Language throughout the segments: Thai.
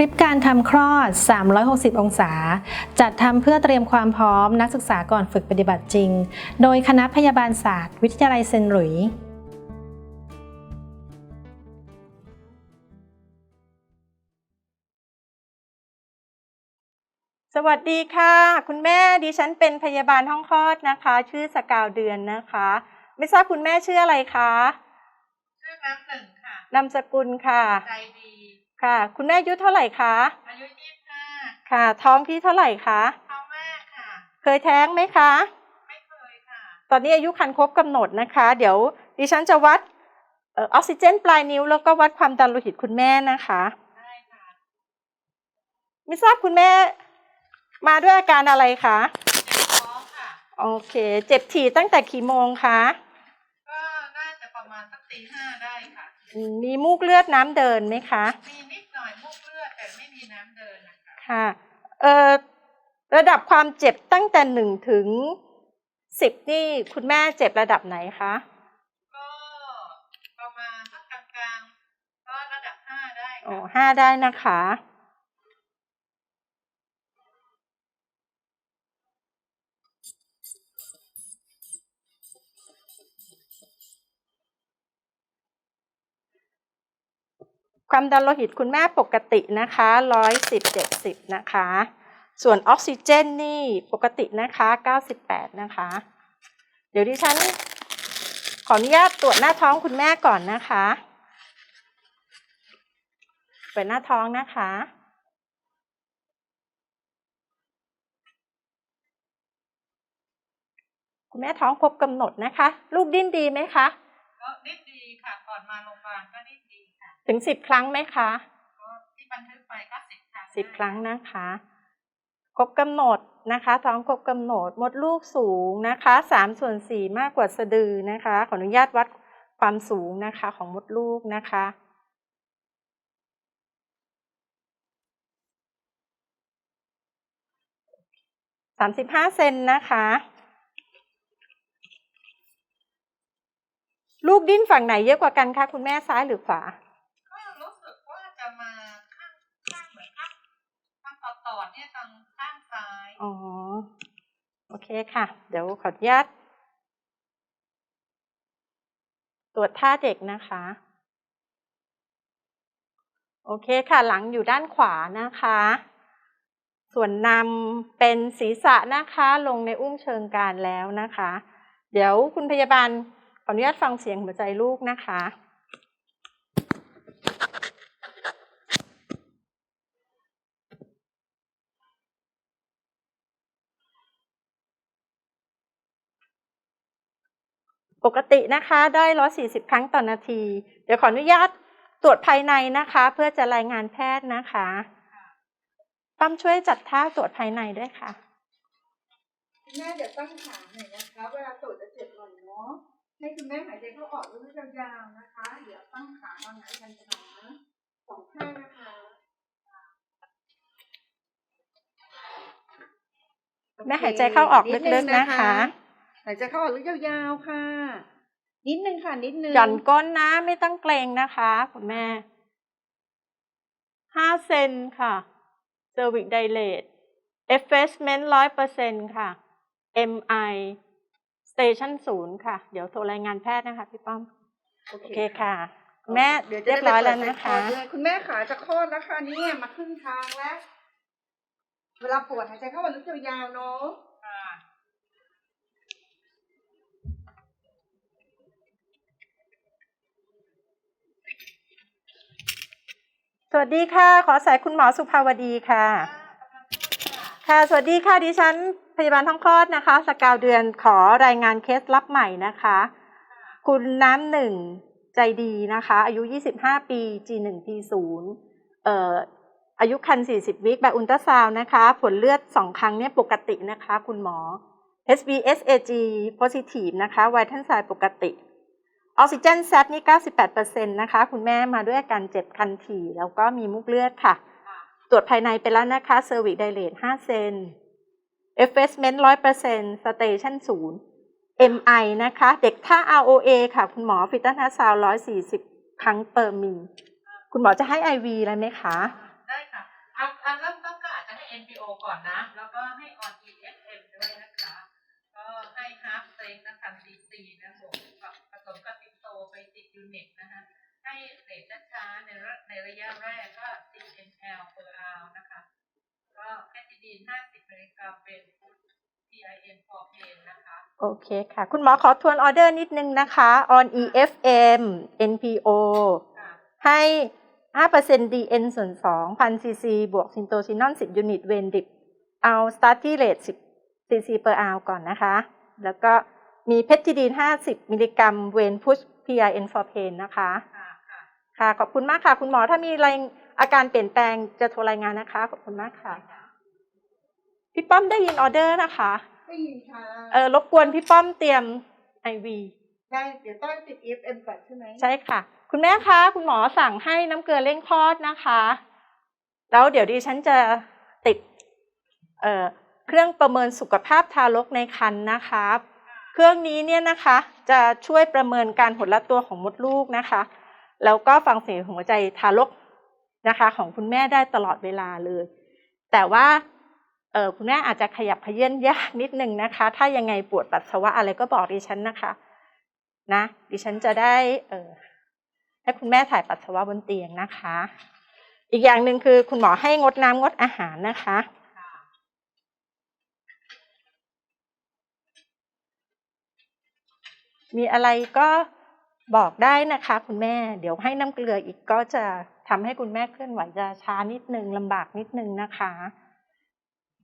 ลิปการทำคลอด 360 องศา จัดทำเพื่อเตรียมความพร้อมนักศึกษาก่อนฝึกปฏิบัติจริง โดยคณะพยาบาลศาสตร์ วิทยาลัยเซนต์หลุยส์สวัสดีค่ะ คุณแม่ดิฉันเป็นพยาบาลห้องคลอดนะคะ ชื่อสกาวเดือนนะคะ ไม่ทราบคุณแม่ชื่ออะไรคะชื่อน้ำหนึ่งค่ะนามสกุลค่ะใจดี ค่ะ คุณแม่อายุเท่าไหร่คะอายุยี่สิบห้าค่ะ ท้องที่เท่าไหร่คะท้องแม่ค่ะ เคยแท้งไหมคะ ไม่เคยค่ะ ตอนนี้อายุคันครบกำหนดนะคะ เดี๋ยวดิฉันจะวัดเออออกซิเจนปลายนิ้วแล้วก็วัดความดันโลหิตคุณแม่นะคะได้ค่ะไม่ทราบคุณแม่มาด้วยอาการอะไรคะเจ็บท้องค่ะ โอเค เจ็บถี่ตั้งแต่กี่โมงคะก็น่าจะประมาณสักตีห้าได้ค่ะอืมมีมูกเลือดน้ำเดินไหมคะ มี แต่ไม่มีน้ำเดินนะคะค่ะเอ่อระดับความเจ็บตั้งแต่หนึ่งถึงสิบนี่คุณแม่เจ็บระดับไหนคะก็ประมาณสักกลางๆก็ระดับห้าได้อ๋อค่ะห้าได้นะคะ ความดันโลหิตคุณแม่ปกตินะคะร้อยสิบเจ็ดสิบนะคะ ส่วนออกซิเจนนี่ปกตินะคะเก้าสิบแปดนะคะ เดี๋ยวดิฉันขออนุญาตตรวจหน้าท้องคุณแม่ก่อนนะคะเปิดหน้าท้องนะคะ คุณแม่ท้องครบกำหนดนะคะ ลูกดิ้นดีไหมคะก็นิดดีค่ะก่อนมาโรงพยาบาลก็นิดดีค่ะ ถึงสิบครั้งไหมคะก็ที่บันทึกไปก็สิบครั้งสิบครั้งนะคะครบกำหนดนะคะท้องครบกำหนดมดลูกสูงนะคะสามส่วนสี่มากกว่าสะดือนะคะ ขออนุญาตวัดความสูงนะคะของมดลูกนะคะสามสิบห้าเซนนะคะ ลูกดิ้นฝั่งไหนเยอะกว่ากันคะคุณแม่ซ้ายหรือขวา ก็รู้สึกว่าจะมาข้างข้างเหมือนข้างข้างต่ อนเนี่ยทางข้างซ้าย อ๋อ โอเคค่ะ เดี๋ยวขออนุญาตตรวจท่าเด็กนะคะ โอเคค่ะ หลังอยู่ด้านขวานะคะ ส่วนนำเป็นศีรษะนะคะ ลงในอุ้งเชิงกรานแล้วนะคะ เดี๋ยวคุณพยาบาลขออนุญาตฟังเสียงหัวใจลูกนะคะ ปกตินะคะได้ 140 ครั้งต่อนาที เดี๋ยวขออนุญาตตรวจภายในนะคะ เพื่อจะรายงานแพทย์นะคะปั้มช่วยจัดท่าตรวจภายในด้วยค่ะคุณแม่เดี๋ยวตั้งขาหน่อยนะคะ เวลาตรวจจะเจ็บหน่อยเนาะให้คุณแม่หายใจเข้าออกลึกๆยาวๆนะคะ เดี๋ยวตั้งขาวางไหนกันขาสองข้างนะคะแม่หายใจเข้าออกลึกๆนะคะหายใจเข้าออกลึกยาวๆค่ะ นิดนึงค่ะ นิดนึงหย่อนก้นนะไม่ต้องเกรงนะคะคุณแม่5เซนค่ะ cervix dilate effacement 100%ค่ะ MI station 0ค่ะ เดี๋ยวโทรรายงานแพทย์นะคะพี่ป้อม โอโอเคเคค่ะ แม่เดี๋ยวจะเรียบร้อยแล้วนะคะได้ไปเปิดไซคลอดด้วยคุณแม่ขาจะคลอดแล้วค่ะเนี่ยมาครึ่งทางแล้ว เวลาปวดหายใจเข้าออกลึกยาวๆเนาะ ค่ะ สวัสดีค่ะ ขอสายคุณหมอสุภาวดีค่ะ ค่ะ สวัสดีค่ะ ดิฉันพยาบาลท้องคลอดนะคะ สกาวเดือนขอรายงานเคสรับใหม่นะคะ คุณน้ำหนึ่งใจดีนะคะ อายุ 25 ปี G1 P0 เอ่ออายุคัน 40 วิคแบบอุลตราซาวน์นะคะ ผลเลือด 2 ครั้งเนี่ยปกตินะคะ คุณหมอ HbSAg positive นะคะไวทันไซปกติ ออกซิเจนแซนี่ 98%นะคะ คุณแม่มาด้วยอาการเจ็บคันถี่ แล้วก็มีมุกเลือดค่ะ ตรวจภายในไปแล้วนะคะเซอร์วิ d ไดเลต5เซน effacement 100% station 0 MI นะคะ เด็กท่า ROA ค่ะ คุณหมอฟิตนัสซาว140 ครั้งเปอร์มิลคุณหมอจะให้ IV อะไรไหมคะ ได้ค่ะ NPO ก่อนนะ แล้วก็ให้ on EFM ด้วยนะคะ ก็ให้ half strength นะคะ4 4นะบวกกับผสมกับติโตไป10 ยูนิตนะคะ ให้เรทช้าๆในระในระยะแรกก็ 10 ml per hour นะคะ ก็แคทิดีน 50มิลลิกรัมเป็นฟุต PIN for pain นะคะ โอเคค่ะ คุณหมอขอทวนออเดอร์นิดนึงนะคะ on EFM NPO ค่ะให้ 5% DN ส่วน2 1000 cc บวกซินโตซินอน 10 ยูนิต เวนดิบ เอา starting rate 10 cc per hour ก่อนนะคะ แล้วก็ มีเพทิดีน 50 มิลลิกรัม เวนพุช PIN for pain นะคะค่ะค่ะค่ะ ขอบคุณมากค่ะ คุณหมอถ้ามีอะไรอาการเปลี่ยนแปลงจะโทรรายงานนะคะ ขอบคุณมากค่ะ พี่ป้อมได้ยินออเดอร์นะคะ ได้ยินค่ะ เออรบกวนพี่ป้อมเตรียม IV ได้เดี๋ยวต้องติด EFM ก่อนใช่ไหมใช่ค่ะ คุณแม่คะ คุณหมอสั่งให้น้ำเกลือเร่งคลอดนะคะ แล้วเดี๋ยวดิฉันจะติด เอ่อเครื่องประเมินสุขภาพทารกในครรภ์นะคะ เครื่องนี้เนี่ยนะคะจะช่วยประเมินการหดละตัวของมดลูกนะคะ แล้วก็ฟังเสียงหัวใจทารกนะคะ ของคุณแม่ได้ตลอดเวลาเลย แต่ว่าเออคุณแม่อาจจะขยับขยื่นยากนิดนึงนะคะ ถ้ายังไงปวดปัสสาวะอะไรก็บอกดิฉันนะคะนะดิฉันจะได้เออให้คุณแม่ถ่ายปัสสาวะบนเตียงนะคะ อีกอย่างหนึ่งคือคุณหมอให้งดน้ำงดอาหารนะคะ ค่ะ มีอะไรก็บอกได้นะคะ คุณแม่เดี๋ยวให้น้ำเกลืออีกก็จะทำให้คุณแม่เคลื่อนไหวจะช้านิดนึงลำบากนิดนึงนะคะ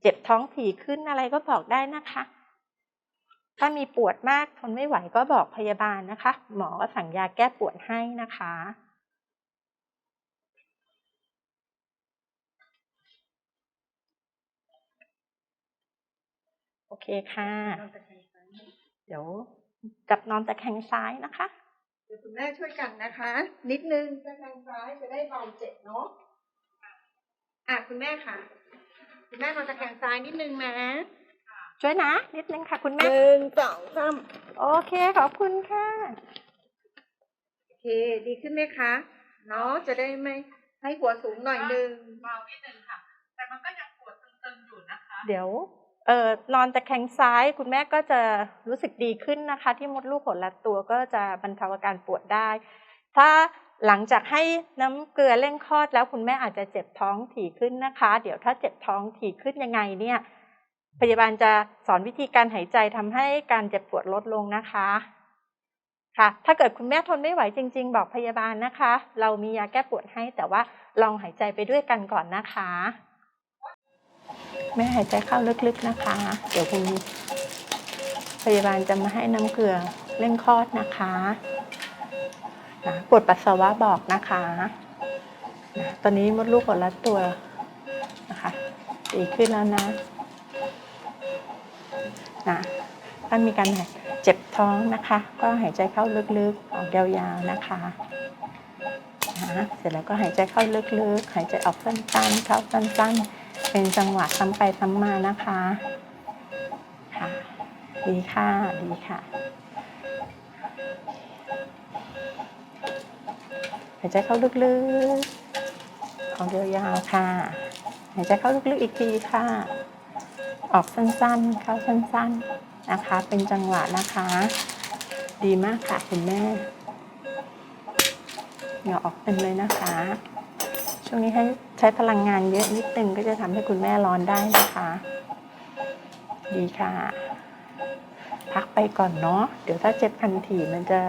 เจ็บท้องถี่ขึ้นอะไรก็บอกได้นะคะ ถ้ามีปวดมากทนไม่ไหวก็บอกพยาบาลนะคะ หมอก็สั่งยาแก้ปวดให้นะคะโอเคค่ะ เดี๋ยว จับนอนตะแคงซ้ายนะคะเดี๋ยวคุณแม่ช่วยกันนะคะ นิดนึงจะทางซ้ายจะได้เบาเจ็บเนาะอะคุณแม่ค่ะคุณแม่นอนตะแคงซ้ายนิดนึงนะช่วยนะ นิดนึงค่ะ คุณหแม่นึ่งสองสามโอเคขอบคุณค่ะโอเค ดีขึ้นไหมคะเนาะจะได้ไม่ให้หัวสูงหน่อยนึงเบานิดนึงค่ะ แต่มันก็ยังปวดตึงๆอยู่นะคะ เดี๋ยว เออนอนตะแคงซ้ายคุณแม่ก็จะรู้สึกดีขึ้นนะคะ ที่มดลูกหดลัดตัวก็จะบรรเทาอาการปวดได้ ถ้าหลังจากให้น้ำเกลือเร่งคลอดแล้วคุณแม่อาจจะเจ็บท้องถี่ขึ้นนะคะ เดี๋ยวถ้าเจ็บท้องถี่ขึ้นยังไงเนี่ยพยาบาลจะสอนวิธีการหายใจทำให้การเจ็บปวดลดลงนะคะค่ะ ถ้าเกิดคุณแม่ทนไม่ไหวจริง ๆ บอกพยาบาลนะคะ เรามียาแก้ปวดให้แต่ว่าลองหายใจไปด้วยกันก่อนนะคะ ม่หายใจเข้าลึกๆนะคะ เดี๋ยวคุณพยาบาลจะมาให้น้ำเกลือเร่งคลอดนะคะนะปวดปัสสาวะบอกนะคะนะตอนนี้มดลูกหดรัดตัวนะคะดีขึ้นแล้วนะนะถ้ามีการเจ็บท้องนะคะ ก็หายใจเข้าลึกๆ ออกยาวๆนะคะนะเสร็จแล้วก็หายใจเข้าลึกๆ หายใจออกสั้นๆ เข้าสั้นๆ เป็นจังหวะซ้ำไปซ้ำมานะคะค่ะดีค่ะดีค่ะหายใจเข้าลึกๆออกยาวๆค่ะหายใจเข้าลึกๆอีกทีค่ะ ออกสั้นๆ เข้าสั้นๆนะคะ เป็นจังหวะนะคะ ดีมากค่ะคุณแม่เหงื่อออกเต็มเลยนะคะ ช่วงนี้ให้ใช้พลังงานเยอะนิดนึงก็จะทำให้คุณแม่ร้อนได้นะคะ ดีค่ะ พักไปก่อนเนาะเดี๋ยวถ้าเจ็บพันถี่มันจะ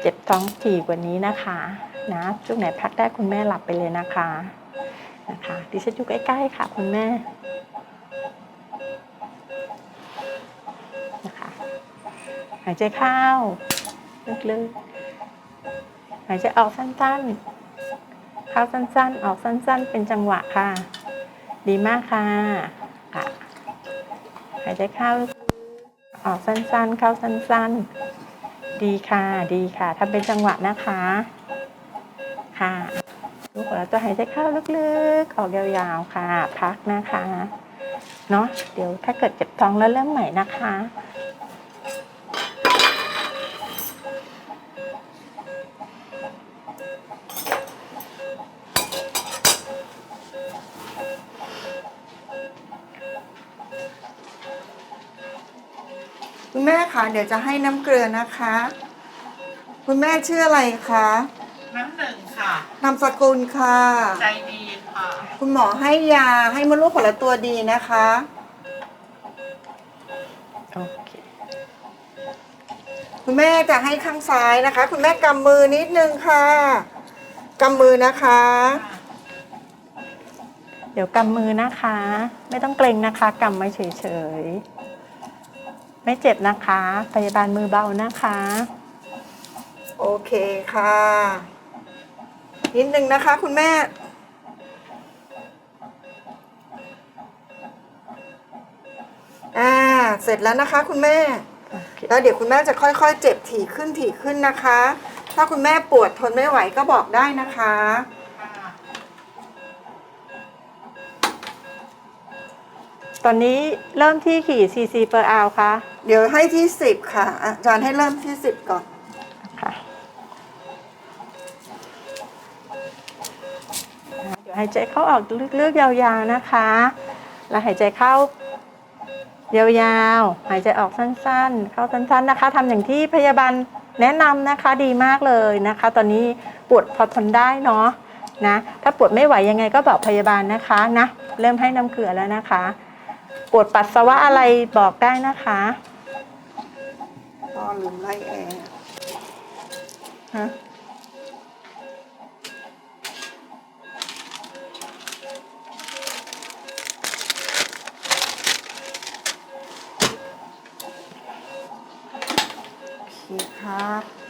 เจ็บท้องถี่กว่านี้นะคะนะช่วงไหนพักได้คุณแม่หลับไปเลยนะคะนะคะดิฉันอยู่ใกล้ๆค่ะคุณแม่นะคะหายใจเข้าลึกๆหายใจออกสั้นๆ เข้าสั้นๆ ออกสั้นๆ เป็นจังหวะค่ะ ดีมากค่ะค่ะหายใจเข้าออกสั้นๆ เข้าสั้นๆ ดีค่ะ ดีค่ะทำเป็นจังหวะนะคะ ค่ะลูกของเราจะหายใจเข้าลึกๆ ออกยาวๆ ค่ะ พักนะคะ เนาะ เดี๋ยวถ้าเกิดเจ็บท้องแล้วเริ่มใหม่นะคะ เดี๋ยวจะให้น้ำเกลือนะคะ คุณแม่ชื่ออะไรคะน้ำหนึ่งค่ะ นามสกุลค่ะ ใจดีค่ะ คุณหมอให้ยาให้มดลูกผลตัวดีนะคะ โอเค คุณแม่จะให้ข้างซ้ายนะคะ คุณแม่กำมือนิดนึงค่ะกำมือนะคะ เดี๋ยวกำมือนะคะ ไม่ต้องเกรงนะคะกำไว้เฉยๆ ไม่เจ็บนะคะ พยาบาลมือเบานะคะ โอเคค่ะ นิดนึงนะคะคุณแม่ อ่า เสร็จแล้วนะคะคุณแม่โอเคแล้วเดี๋ยวคุณแม่จะค่อยๆ เจ็บถี่ขึ้นถี่ขึ้นนะคะ ถ้าคุณแม่ปวดทนไม่ไหวก็บอกได้นะคะค่ะ ตอนนี้เริ่มที่ขี่ cc per hour ค่ะเดี๋ยวให้ที่สิบค่ะ อาจารย์ให้เริ่มที่สิบก่อน ค่ะเดี๋ยวหายใจเข้าออกลึกๆยาวๆนะคะ แล้วหายใจเข้ายาวๆ หายใจออกสั้นๆ เข้าสั้นๆ นะคะทำอย่างที่พยาบาลแนะนำนะคะดีมากเลยนะคะ ตอนนี้ปวดพอทนได้เนาะนะ ถ้าปวดไม่ไหวยังไงก็บอกพยาบาลนะคะนะ เริ่มให้น้ำเกลือแล้วนะคะ ปวดปัสสาวะอะไรบอกได้นะคะพ่อลืมไล่แอร์ฮะโอเคครับ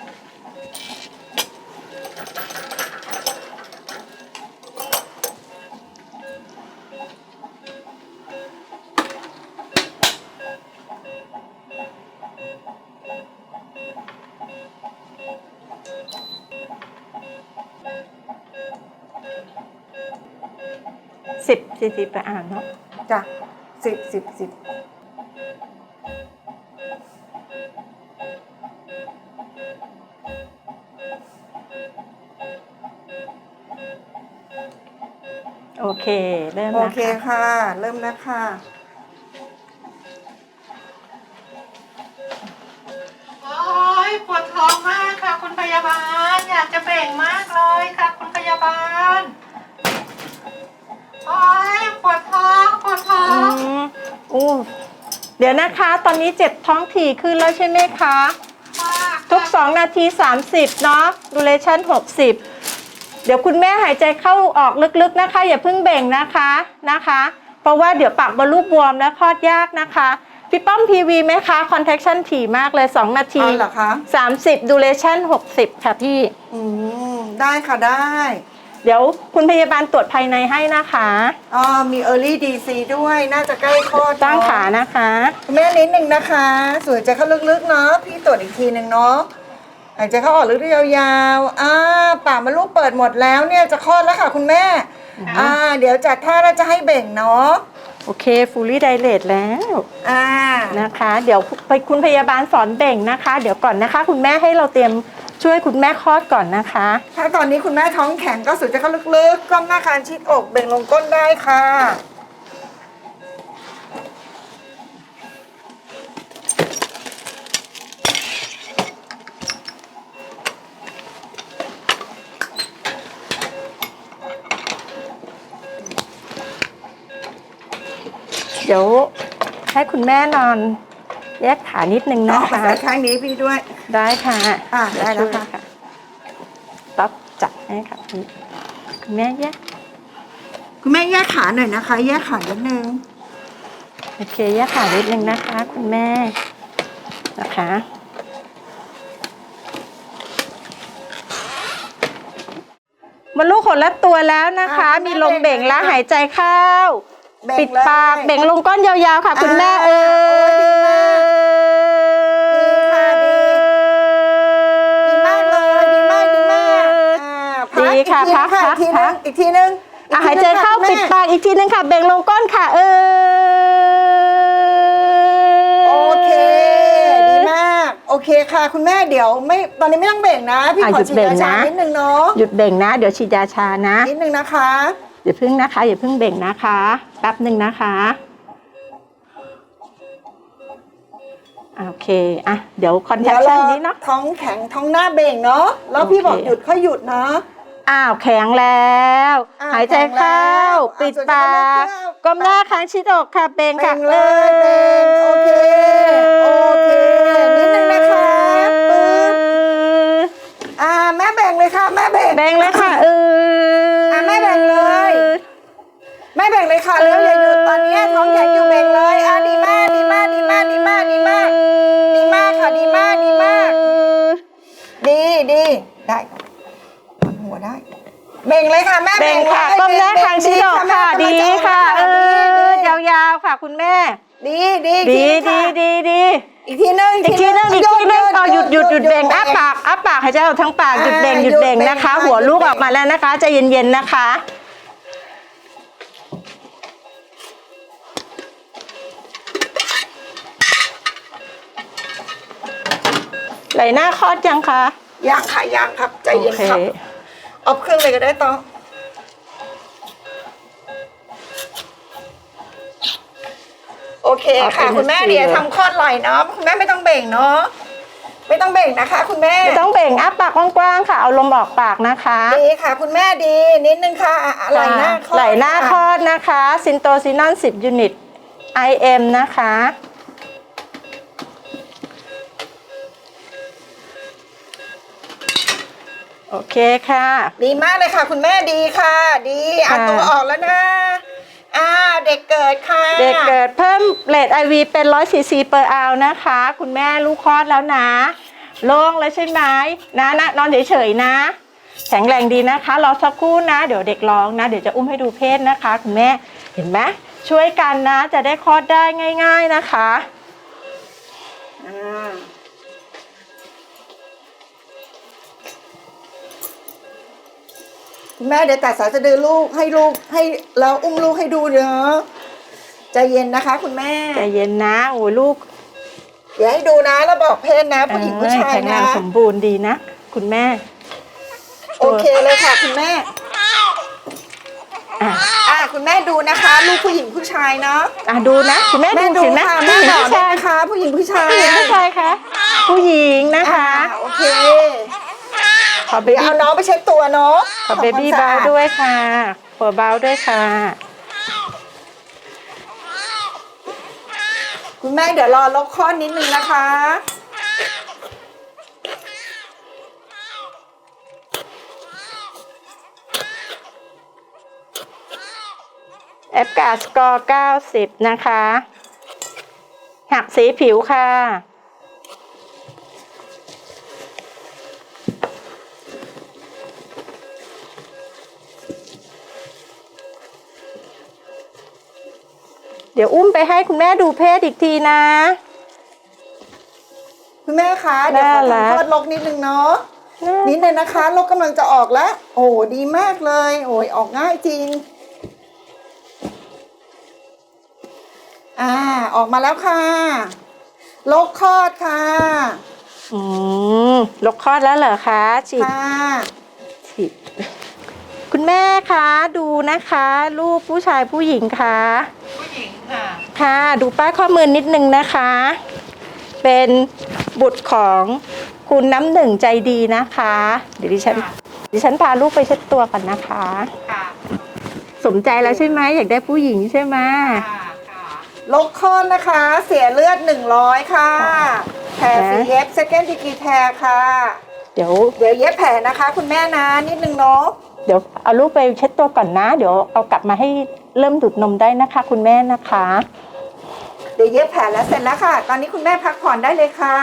10 cc per hour เนาะจ้ะสิบสิบสิบโอเค เริ่มโอนะเคคะค่ะ เริ่มแล้วค่ะ โอ้ยปวดท้องมากค่ะ คุณพยาบาล อยากจะเบ่งมากเลยค่ะ คุณพยาบาล ดี๋ยวนะคะ ตอนนี้เจ็บท้องถี่ขึ้นแล้วใช่ไหมคะมากทุก 2 นาที 30 เนาะดูเลชั่น 60 เดี๋ยวคุณแม่หายใจเข้าออกลึกๆนะคะ อย่าเพิ่งเบ่งนะคะนะคะ เพราะว่าเดี๋ยวปากบอลลูกบวมและคลอดยากนะคะพี่ป้อมพีวีไหมคะคอนแทคชั่นถี่มากเลย 2 นาทีเอาเหรอคะ 30ดูเลชั่น 60 ค่ะพี่ อืม ได้ค่ะได้ เดี๋ยวคุณพยาบาลตรวจภายในให้นะคะอ๋อมี Early DC ด้วยน่าจะใกล้คลอดตั้งเนอะขานะคะ คุณแม่นิดนึงนะคะ สวยใจเข้าลึกๆเนาะพี่ตรวจอีกทีหนึ่งเนาะหายใจเข้าออกลึกๆยาวๆอ่าปากมดลูกเปิดหมดแล้วเนี่ยจะคลอดแล้วค่ะคุณแม่อ่าเดี๋ยวจัดท่าแล้วจะให้เบ่งเนาะโอเค fully dilate แล้วอ่า นะคะ เดี๋ยวไปคุณพยาบาลสอนเบ่งนะคะ เดี๋ยวก่อนนะคะ คุณแม่ให้เราเตรียม ช่วยคุณแม่คลอดก่อนนะคะ ถ้าตอนนี้คุณแม่ท้องแข็งก็สูดใจเข้าลึกๆก้มหน้าคานชิดอกเบ่งลงก้นได้ค่ะ เดี๋ยวให้คุณแม่นอน แยกขานิดนึงอ๋อนะคะใส่ข้างนี้พี่ด้วย ได้ค่ะอะได้แล้วค่ะช่ยต๊อบจับให้ค่ะพี่คุณแม่แยกคุณแม่แยกขาหน่อยนะคะ แยกขานิดนึงโอเคแยกขานิดนึงนะคะ คุณแม่นะคะมดลูกขนรัดตัวแล้วนะคะอะมีลมเบ่งแล้วหายใจเข้า เบ่งปิดเลยปากเบ่งลงก้นยาวๆค่ะ คุณแม่อ่าเออ กทีพักนึงพักอีกทีนึงพักอีกทีนึงอะหายใจเข้าค่ะปิดคุณแม่ปากอีกทีนึงค่ะ เบ่งลงก้นค่ะเออ โอเค ดีมาก โอเคค่ะ คุณแม่เดี๋ยวไม่ตอนนี้ไม่ต้องเบ่งนะ พี่อะขอหยุดฉีดเบ่งยาชานะ นิดนึงเนาะหยุดเบ่งนะ เดี๋ยวฉีดยาชานะ นิดนึงนะคะ อย่าเพิ่งนะคะ อย่าเพิ่งเบ่งนะคะแป๊บหนึ่งนะคะอะโอเคเคอะเดี๋ยวคอนแทเดี๋คยวรชั่นอนี้เนาะ ท้องแข็งท้องหน้าเบ่งเนาะแล้วพี่โอเคบอกหยุดค่อยหยุดนะ อ้าวแข็งแล้ว อะหายใจเข้า แข็งแล้วปิดอะส่วนปาจะกเริ่มก้มหน้าค้างชิดอกค่ะเบงค่ะเบ่งเลยเบ่งโอเคโอเคนิดนึงนะคะปึ๊บ อ่าแม่แบ่งเลยค่ะแม่แบ่ง เบงเลยค่ะเอออะแม่แบ่งเลย แม่แบ่งเลยค่ะแล้วอย่าหยุดตอนนี้ท้องแข็งอยู่แบ่งเลยอะดีมากดีมากดีมากดีมากดีมาก ดีมากค่ะดีมากดีมาก ดีดีได้ค่ะวางหัวได้ เบ่งเลยค่ะแม่เบงค่ะเลยก้มหน้าเบ่ค้างชิดอกค่ะแม่ดีกำลังจค่ะ เอดีอยาวๆค่ะ คุณแม่ ดีดีดีอีกทีดีนึงค่ะดีดีอีกทีนึงอีกทีนึงอีกทีนึงต่อหยุดหยุดหยุดเบ่งอ้าปากอ้าปากหายใจออกทั้งปากหยุดเบ่งหยุดเบ่งนะคะ หัวลูกออกมาแล้วนะคะใจเย็นๆนะคะไหลหน้าคลอดยังคะยังค่ะยังครับใจเย็นโอเคครับ เอาเครื่องเลยก็ได้ต่อโอเคค่ะ คุณแม่เดี๋ยวทำคลอดไหลเนาะคุณแม่ไม่ต้องเบ่งเนาะไม่ต้องเบ่งนะคะ คุณแม่ไม่ต้องเบ่งอ้าปากกว้างๆค่ะ เอาลมออกปากนะคะ ดีค่ะ คุณแม่ดีนิดนึงค่ะอะไหลหน้าคลอดไหลหน้าคลค่ะอดนะคะ ซินโตซินอน10 ยูนิต IM นะคะ โอเคค่ะ ดีมากเลยค่ะ คุณแม่ดีค่ะ ดีอะค่ะ ตัวออกแล้วนะ อ่า เด็กเกิดค่ะเด็กเกิดเพิ่มเลท IV เป็น100ซีซีเปอร์อาวนะคะ คุณแม่ลูกคลอดแล้วนะ โล่งแล้วใช่ไหมนะนะนอนเฉยๆนะ แข็งแรงดีนะคะ รอสักครู่นะ เดี๋ยวเด็กร้องนะ เดี๋ยวจะอุ้มให้ดูเพศนะคะ คุณแม่เห็นไหมช่วยกันนะ จะได้คลอดได้ง่าย ๆนะคะ อ่า คุณแม่เดี๋ยวตัดสายสะดือลูกให้ลูกให้เราอุ้มลูกให้ดูเนาะใจเย็นนะคะ คุณแม่ใจเย็นนะโอ้ยลูกเดี๋ยวให้ดูนะแล้วบอกเพศนะผู้หญิงผู้ชายแข็งแรนะงสมบูรณ์ดีนะ คุณแม่ โอเคเลยค่ะ คุณแม่อะอะคุณแม่ดูนะคะ ลูกผู้หญิงผู้ชายเนาะอะดูนะคุณแม่แม่ดูดูเห็นไหมค่ะผู้แม่หญิงบอกผู้เลยชายนะคะ ผู้หญิงผู้ชายผู้หญิงผู้ชายคะผู้หญิงนะคะ อ่าโอเค ขอเบเดี๋ยวบี้เอาน้องไปเช็ดตัวเนาะขอเบบี้ทำควเบามสะอด้วยค่ะหัวเบาด้วยค่ะ คุณแม่เดี๋ยวรอลบข้อนิดนึงนะคะแอปกาสกอร์90 นะคะ หักสีผิวค่ะ เดี๋ยวอุ้มไปให้คุณแม่ดูเพศอีกทีนะ คุณแม่คะ เดี๋ยวขอน่ารักทำคลอดลกนิดนึงเนาะนิดนึงนะคะลกกำลังจะออกแล้ว โอ้ดีมากเลย โอ้ยออกง่ายจริง อ่า ออกมาแล้วค่ะลกคลอดค่ะ อืมลกคลอดแล้วเหรอคะฉีดค่ะฉีดคุณแม่คะดูนะคะลูกผู้ชายผู้หญิงคะผู้หญิง ค่ะค่ะดูป้ายข้อมือนิดนึงนะคะ เป็นบุตรของคุณน้ำหนึ่งใจดีนะคะ เดี๋ยวดิฉันค่ะดิฉันพาลูกไปเช็ดตัวก่อนนะคะค่ะสมใจแล้วใช่ไหมอยากได้ผู้หญิงใช่ไหมค่ะค่ะลกคลอดนะคะ เสียเลือดหนึ่งร้อยค่ะ แผลสีเย็บ second degree tear ค่ะ เดี๋ยวเดี๋ยวเย็บแผลนะคะ คุณแม่นะนิดนึงเนาะเดี๋ยวเอาลูกไปเช็ดตัวก่อนนะ เดี๋ยวเอากลับมาให้ เริ่มดูดนมได้นะคะ คุณแม่นะคะ เดี๋ยวเย็บแผลแล้วเสร็จแล้วค่ะ ตอนนี้คุณแม่พักผ่อนได้เลยค่ะ